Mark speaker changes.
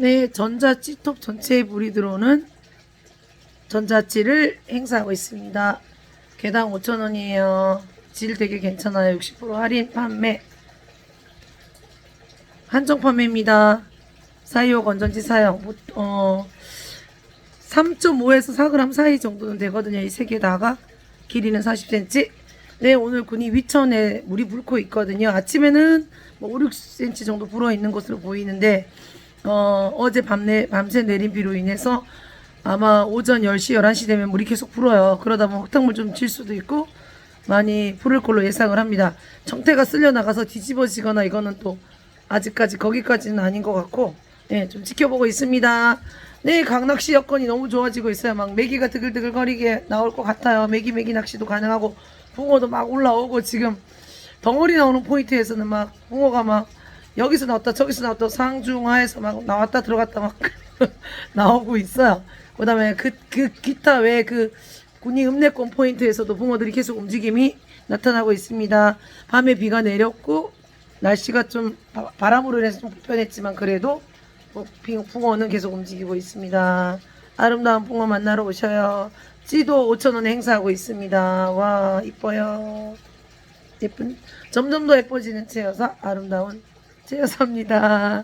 Speaker 1: 네, 전자찌톱 전체에 물이 들어오는 전자찌를 행사하고 있습니다. 개당 5,000원이에요. 질 되게 괜찮아요. 60% 할인 판매. 한정 판매입니다. 사이오 건전지 사용. 뭐, 어, 3.5에서 4g 사이 정도는 되거든요. 이 세 개 다가. 길이는 40cm. 네, 오늘 군이 위천에 물이 붉고 있거든요. 아침에는 뭐 5, 6cm 정도 불어 있는 것으로 보이는데, 어, 어제 밤내, 밤새 내린 비로 인해서 아마 오전 10시, 11시 되면 물이 계속 불어요. 그러다 보면 흙탕물 좀질 수도 있고, 많이 부를 걸로 예상을 합니다. 정태가 쓸려 나가서 뒤집어지거나 이거는 또 아직까지 거기까지는 아닌 것 같고, 네, 좀 지켜보고 있습니다. 네, 강낚시 여건이 너무 좋아지고 있어요. 막 메기가 드글드글거리게 나올 것 같아요. 메기 메기 낚시도 가능하고, 붕어도 막 올라오고, 지금 덩어리 나오는 포인트에서는 막 붕어가 막 여기서 나왔다 저기서 나왔다 상중하에서 막 나왔다 들어갔다 막 나오고 있어요. 그다음에 그 그 기타 외에 그 군이 읍내권 포인트에서도 붕어들이 계속 움직임이 나타나고 있습니다. 밤에 비가 내렸고 날씨가 좀 바- 바람으로 인해서 좀 불편했지만 그래도 붕어는 계속 움직이고 있습니다. 아름다운 붕어 만나러 오셔요. 찌도 5,000원에 행사하고 있습니다. 와 이뻐요. 예쁜 점점 더 예뻐지는 채여사 아름다운 채여사입니다.